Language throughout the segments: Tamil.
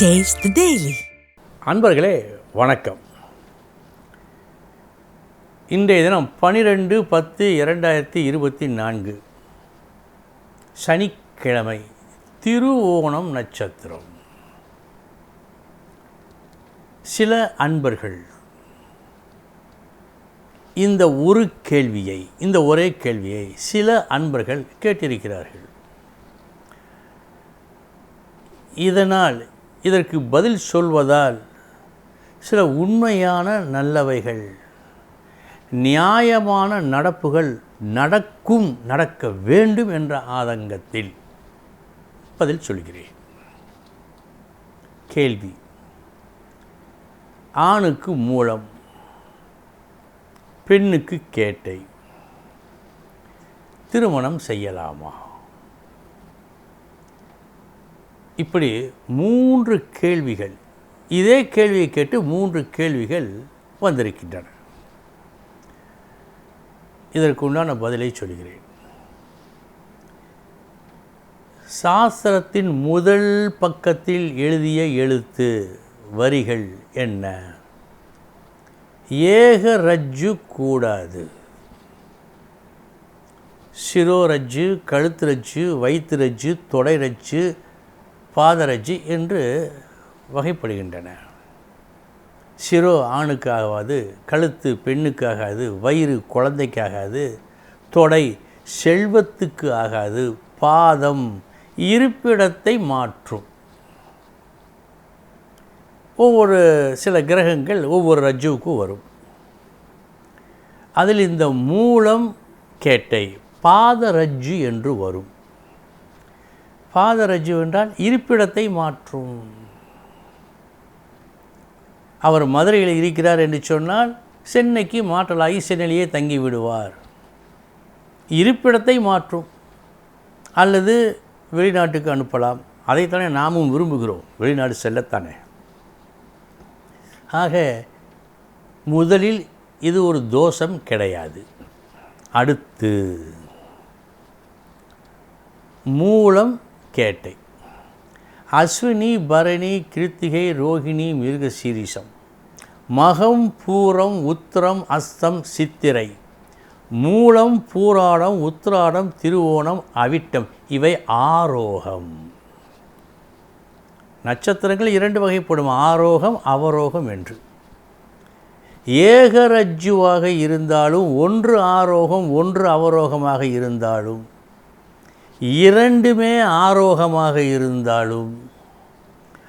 டேஸ்ட் டெய்லி அன்பர்களே வணக்கம். இன்றைய தினம் பனிரெண்டு பத்து இரண்டாயிரத்தி இருபத்தி நான்கு. சனிக்கிழமை திருவோணம் நட்சத்திரம். சில அன்பர்கள் இந்த ஒரு கேள்வியை இந்த ஒரே கேள்வியை சில அன்பர்கள் கேட்டிருக்கிறார்கள். இதனால் இதற்கு பதில் சொல்வதால் சில உண்மையான நல்லவைகள் நியாயமான நடப்புகள் நடக்கும் நடக்க வேண்டும் என்ற ஆதங்கத்தில் பதில் சொல்கிறேன். கேள்வி. ஆணுக்கு மூலம் பெண்ணுக்கு கேட்டை திருமணம் செய்யலாமா? இப்படி மூன்று கேள்விகள் இதே கேள்வியை கேட்டு மூன்று கேள்விகள் வந்திருக்கின்றன. இதற்கு உண்டான பதிலை சொல்கிறேன். சாஸ்திரத்தின் முதல் பக்கத்தில் எழுதிய எழுத்து வரிகள் என்ன? ஏக ரஜ்ஜு கூடாது. சிரோரஜ்ஜு கழுத்து ரஜ்ஜு வயிற்று ரஜ்ஜு தொடை ரஜ்ஜு பாதரஜ்ஜு என்று வகைப்படுகின்றன. சிரோ ஆணுக்காகாது கழுத்து பெண்ணுக்காகாது வயிறு குழந்தைக்காகாது தொடை செல்வத்துக்கு ஆகாது பாதம் இருப்பிடத்தை மாற்றும். ஒவ்வொரு சில கிரகங்கள் ஒவ்வொரு ரஜ்ஜுவுக்கும் வரும். அதில் இந்த மூலம் கேட்டை பாதரஜ்ஜு என்று வரும். பாதரஜு என்றால் இருப்பிடத்தை மாற்றும். அவர் மதுரையில் இருக்கிறார் என்று சொன்னால் சென்னைக்கு மாற்றலாகி சென்னையிலேயே தங்கி விடுவார். இருப்பிடத்தை மாற்றும். அல்லது வெளிநாட்டுக்கு அனுப்பலாம். அதைத்தானே நாமும் விரும்புகிறோம். வெளிநாடு செல்லத்தானே. ஆக முதலில் இது ஒரு தோஷம் கிடையாது. அடுத்து மூலம் கேட்டை அஸ்வினி பரணி கிருத்திகை ரோகிணி மிருகசீரிஷம். மகம் பூரம் உத்திரம் அஸ்தம் சித்திரை. மூலம் பூராடம் உத்திராடம் திருவோணம் அவிட்டம். இவை ஆரோகம். நட்சத்திரங்கள் இரண்டு வகைப்படும். ஆரோகம் அவரோகம் என்று. ஏகரஜ்ஜுவாக இருந்தாலும் ஒன்று ஆரோகம் ஒன்று அவரோகமாக இருந்தாலும் இரண்டுமே ஆரோகமாக இருந்தாலும்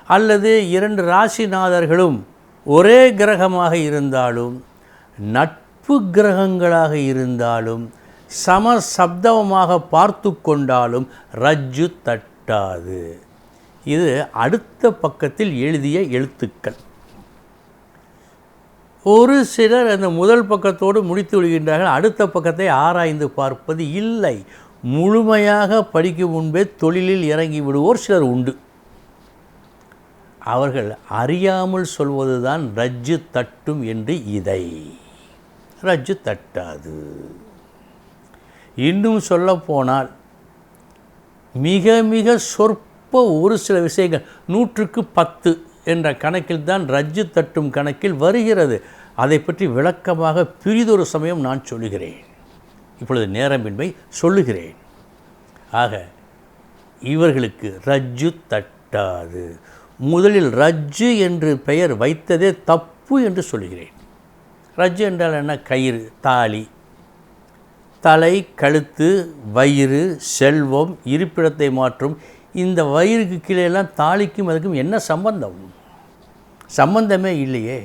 அல்லது இரண்டு ராசிநாதர்களும் ஒரே கிரகமாக இருந்தாலும் நட்பு கிரகங்களாக இருந்தாலும் சம சப்தமாக பார்த்து கொண்டாலும் ரஜ்ஜு தட்டாது. இது அடுத்த பக்கத்தில் எழுதிய எழுத்துக்கள். ஒரு சிலர் அந்த முதல் பக்கத்தோடு முடித்து விடுகின்றார்கள் அடுத்த பக்கத்தை ஆராய்ந்து பார்ப்பது இல்லை. முழுமையாக படிக்கும் முன்பே தொழிலில் இறங்கி விடுவோர் சிலர் உண்டு. அவர்கள் அறியாமல் சொல்வதுதான் ரஜ்ஜு தட்டும் என்று இதை. ரஜ்ஜு தட்டாது. இன்னும் சொல்லப்போனால் மிக மிக சொற்ப ஒரு சில விஷயங்கள் நூற்றுக்கு பத்து என்ற கணக்கில் தான் ரஜ்ஜு தட்டும் கணக்கில் வருகிறது. அதை பற்றி விளக்கமாக பிரிதொரு சமயம் நான் சொல்லுகிறேன். இப்பொழுது நேரமின்மை சொல்லுகிறேன். ஆக இவர்களுக்கு ரஜ்ஜு தட்டாது. முதலில் ரஜ்ஜு என்று பெயர் வைத்ததே தப்பு என்று சொல்லுகிறேன் ரஜ்ஜு என்றால் என்ன? கயிறு தாலி. தலை கழுத்து வயிறு செல்வம் இருப்பிடத்தை மாற்றும். இந்த வயிறுக்கு கீழே எல்லாம் தாலிக்கும் அதுக்கும் என்ன சம்பந்தம்? சம்பந்தமே இல்லையே.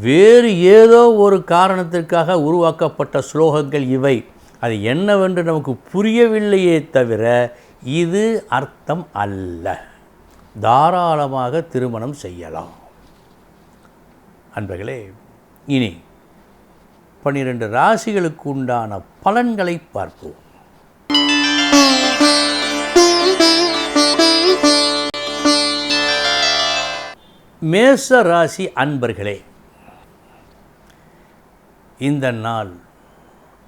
வேறு ஏதோ ஒரு காரணத்திற்காக உருவாக்கப்பட்ட ஸ்லோகங்கள் இவை. அது என்னவென்று நமக்கு புரியவில்லையே தவிர இது அர்த்தம் அல்ல. தாராளமாக திருமணம் செய்யலாம். அன்பர்களே இனி பன்னிரண்டு ராசிகளுக்கு உண்டான பலன்களை பார்ப்போம். மேச ராசி அன்பர்களே இந்த நாள்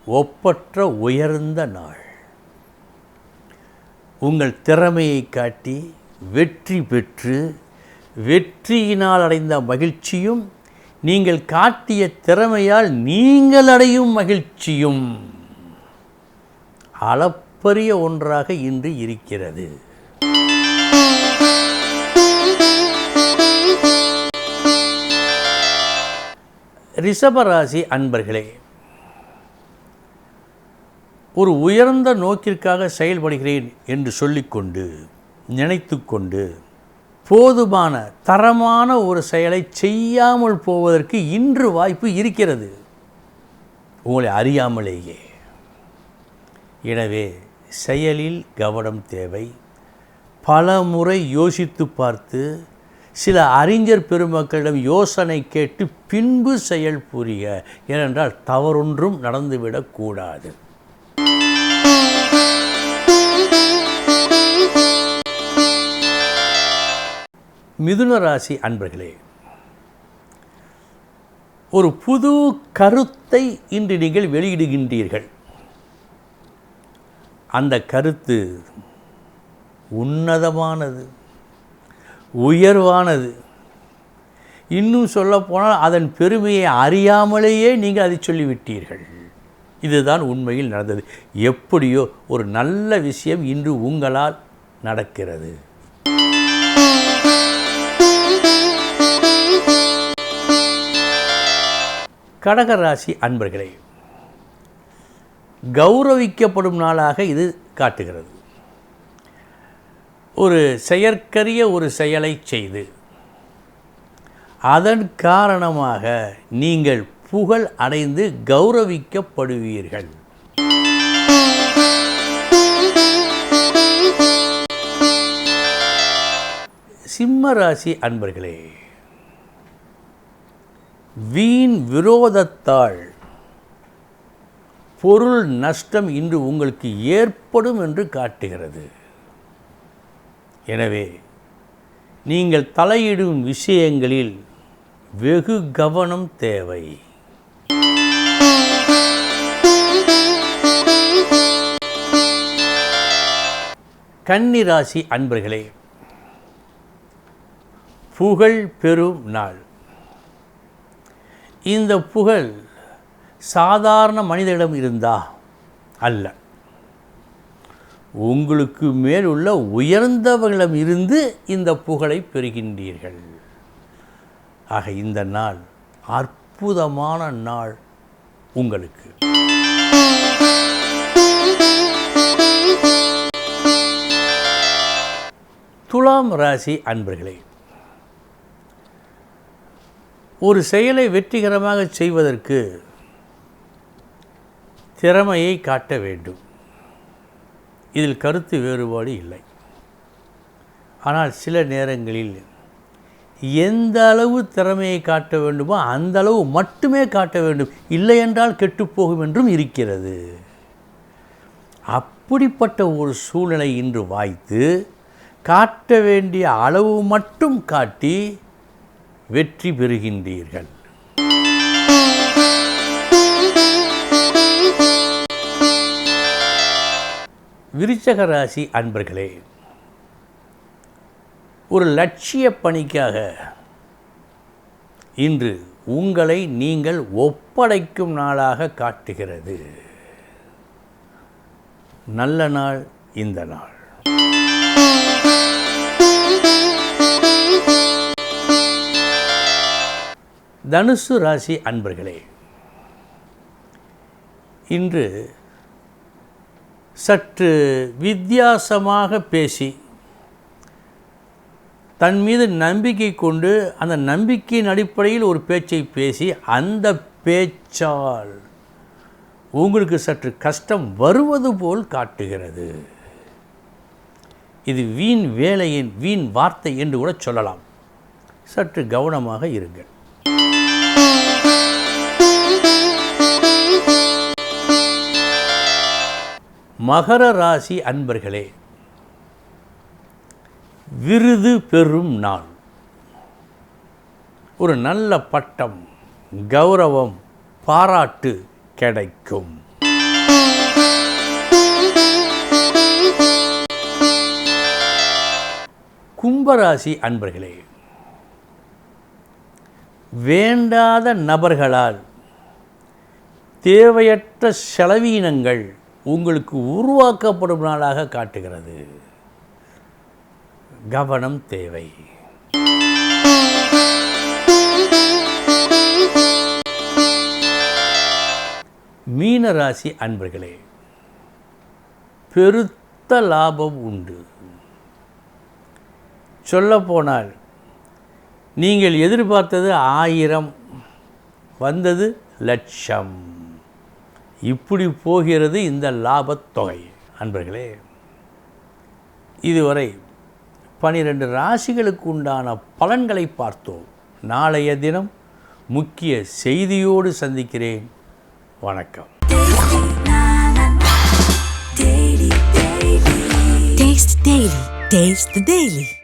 ஒப்பற்ற உயர்ந்த நாள். உங்கள் திறமையை காட்டி வெற்றி பெற்று வெற்றியினால் அடைந்த மகிழ்ச்சியும் நீங்கள் காட்டிய திறமையால் நீங்கள் அடையும் மகிழ்ச்சியும் அளப்பரிய ஒன்றாக இன்று இருக்கிறது. ரிஷபராசி அன்பர்களே ஒரு உயர்ந்த நோக்கிற்காக செயல்படுகிறேன் என்று சொல்லிக்கொண்டு நினைத்து கொண்டு போதுமான தரமான ஒரு செயலை செய்யாமல் போவதற்கு இன்று வாய்ப்பு இருக்கிறது. உங்களை அறியாமலேயே. எனவே செயலில் கவனம் தேவை. பல முறை யோசித்து பார்த்து சில அறிஞர் பெருமக்களிடம் யோசனை கேட்டு பின்பு செயல் புரிய. ஏனென்றால் தவறொன்றும் நடந்துவிடக்கூடாது மிதுன ராசி அன்பர்களே ஒரு புது கருத்தை இன்று நீங்கள் வெளியிடுகின்றீர்கள். அந்த கருத்து உன்னதமானது. உயர்வானது. இன்னும் சொல்லப்போனால் அதன் பெருமையை அறியாமலேயே நீங்கள் அதை சொல்லிவிட்டீர்கள். இதுதான் உண்மையில் நடந்தது. எப்படியோ ஒரு நல்ல விஷயம் இன்று உங்களால் நடக்கிறது. கடகராசி அன்பர்களே கௌரவிக்கப்படும் நாளாக இது காட்டுகிறது. ஒரு செயற்கரிய ஒரு செயலை செய்து அதன் காரணமாக நீங்கள் புகழ் அடைந்து கௌரவிக்கப்படுவீர்கள். சிம்ம ராசி அன்பர்களே வீண் விரோதத்தால் பொருள் நஷ்டம் இன்று உங்களுக்கு ஏற்படும் என்று காட்டுகிறது. எனவே நீங்கள் தலையிடும் விஷயங்களில் வெகு கவனம் தேவை. கன்னிராசி அன்பர்களே புகழ் பெறும் நாள். இந்த புகழ் சாதாரண மனிதனிடம் இருந்தா அல்ல. உங்களுக்கு மேல் உள்ள உயர்ந்தவர்களிடம் இருந்து இந்த புகழை பெறுகின்றீர்கள். ஆக இந்த நாள் அற்புதமான நாள் உங்களுக்கு. துலாம் ராசி அன்பர்களே ஒரு செயலை வெற்றிகரமாக செய்வதற்கு திறமையை காட்ட வேண்டும். இதில் கருத்து வேறுபாடு இல்லை. ஆனால் சில நேரங்களில் எந்த அளவு திறமையை காட்ட வேண்டுமோ அந்த அளவு மட்டுமே காட்ட வேண்டும். இல்லை என்றால் கெட்டுப்போகும் என்றும் இருக்கிறது. அப்படிப்பட்ட ஒரு சூழ்நிலை இன்று வாய்த்து காட்ட வேண்டிய அளவு மட்டும் காட்டி வெற்றி பெறுகின்றீர்கள். விருச்சக ராசி அன்பர்களே ஒரு லட்சிய பணிக்காக இன்று உங்களை நீங்கள் ஒப்படைக்கும் நாளாக காட்டுகிறது. நல்ல நாள் இந்த நாள். தனுசு ராசி அன்பர்களே இன்று சற்று வித்தியாசமாக பேசி தன் மீது நம்பிக்கை கொண்டு அந்த நம்பிக்கையின் அடிப்படையில் ஒரு பேச்சை பேசி அந்த பேச்சால் உங்களுக்கு சற்று கஷ்டம் வருவது போல் காட்டுகிறது. இது வீண் வேலையின் வீண் வார்த்தை என்று கூட சொல்லலாம். சற்று கவனமாக இருங்கள். மகர ராசி அன்பர்களே விருது பெறும் நாள். ஒரு நல்ல பட்டம் கௌரவம் பாராட்டு கிடைக்கும். கும்பராசி அன்பர்களே வேண்டாத நபர்களால் தேவையற்ற செலவீனங்கள் உங்களுக்கு உருவாக்கப்படும் நாளாக காட்டுகிறது. கவனம் தேவை. மீனராசி அன்பர்களே பெருத்த லாபம் உண்டு. சொல்லப்போனால் நீங்கள் எதிர்பார்த்தது ஆயிரம் வந்தது லட்சம். இப்படி போகிறது இந்த லாபத்தொகை அன்பர்களே இதுவரை பனிரெண்டு ராசிகளுக்கு உண்டான பலன்களை பார்த்தோம் நாளைய தினம் முக்கிய செய்தியோடு சந்திக்கிறேன் வணக்கம் Taste. Taste the Daily.